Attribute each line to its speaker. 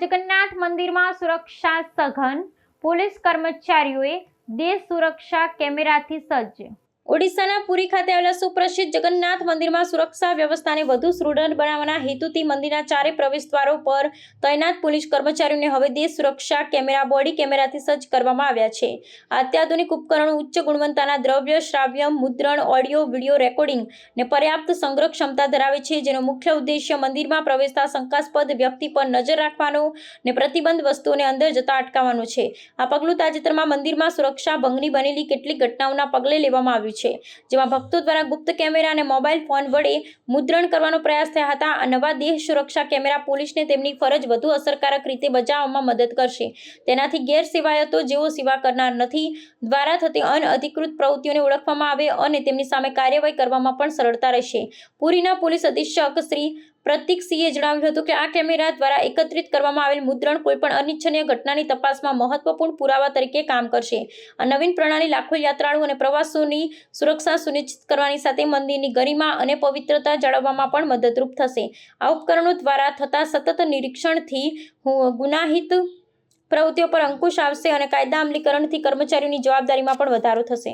Speaker 1: જગન્નાથ મંદિરમાં સુરક્ષા સઘન પોલીસ કર્મચારીઓએ દેશ સુરક્ષા કેમેરાથી સજ્જ ઓડિશાના પુરી ખાતે આવેલા સુપ્રસિદ્ધ જગન્નાથ મંદિરમાં સુરક્ષા વ્યવસ્થાને વધુ સુદૃઢ બનાવવાના હેતુથી મંદિરના ચારે પ્રવેશદ્વારો પર તૈનાત પોલીસ કર્મચારીઓને હવે દેશ સુરક્ષા કેમેરા, બોડી કેમેરાથી સજ્જ કરવામાં આવ્યા છે. અત્યાધુનિક ઉપકરણો ઉચ્ચ ગુણવત્તાના દ્રવ્ય, શ્રાવ્ય, મુદ્રણ, ઓડિયો, વિડિયો રેકોર્ડિંગ ને પર્યાપ્ત સંગ્રહ ક્ષમતા ધરાવે છે, જેનો મુખ્ય ઉદ્દેશ્ય મંદિરમાં પ્રવેશતા શંકાસ્પદ વ્યક્તિ પર નજર રાખવાનો ને પ્રતિબંધ વસ્તુઓને અંદર જતા અટકાવવાનો છે. આ પગલું તાજેતરમાં મંદિરમાં સુરક્ષા ભંગની બનેલી કેટલીક ઘટનાઓના પગલે લેવામાં આવ્યું છે. જેમાં ભક્તો દ્વારા ગુપ્ત કેમેરા અને મોબાઈલ ફોન વડે મુદ્રણ કરવાનો પ્રયાસ થયા હતા. નવા દેહ સુરક્ષા કેમેરા પોલીસને તેમની ફરજ વધુ અસરકારક રીતે બજાવવામાં મદદ કરશે. તેનાથી ગેરસેવાયતો જેઓ સેવા કરનાર નથી, દ્વારા થતી અનઅધિકૃત પ્રવૃત્તિઓને ઓળખવામાં આવે અને તેમની સામે કાર્યવાહી કરવામાં પણ સરળતા રહેશે. પુરીના પોલીસ અધિક્ષક શ્રી પ્રતિકસિંહે જણાવ્યું હતું કે આ કેમેરા દ્વારા એકત્રિત કરવામાં આવેલ મુદ્રણ કોઈપણ અનિચ્છનીય ઘટનાની તપાસમાં મહત્વપૂર્ણ પુરાવા તરીકે કામ કરશે. આ નવીન પ્રણાલી લાખો યાત્રાળુ અને પ્રવાસીઓની સુરક્ષા સુનિશ્ચિત કરવાની સાથે મંદિરની ગરિમા અને પવિત્રતા જાળવવામાં પણ મદદરૂપ થશે. આ ઉપકરણો દ્વારા થતા સતત નિરીક્ષણથી ગુનાહિત પ્રવૃત્તિઓ પર અંકુશ આવશે અને કાયદા અમલીકરણથી કર્મચારીઓની જવાબદારીમાં પણ વધારો થશે.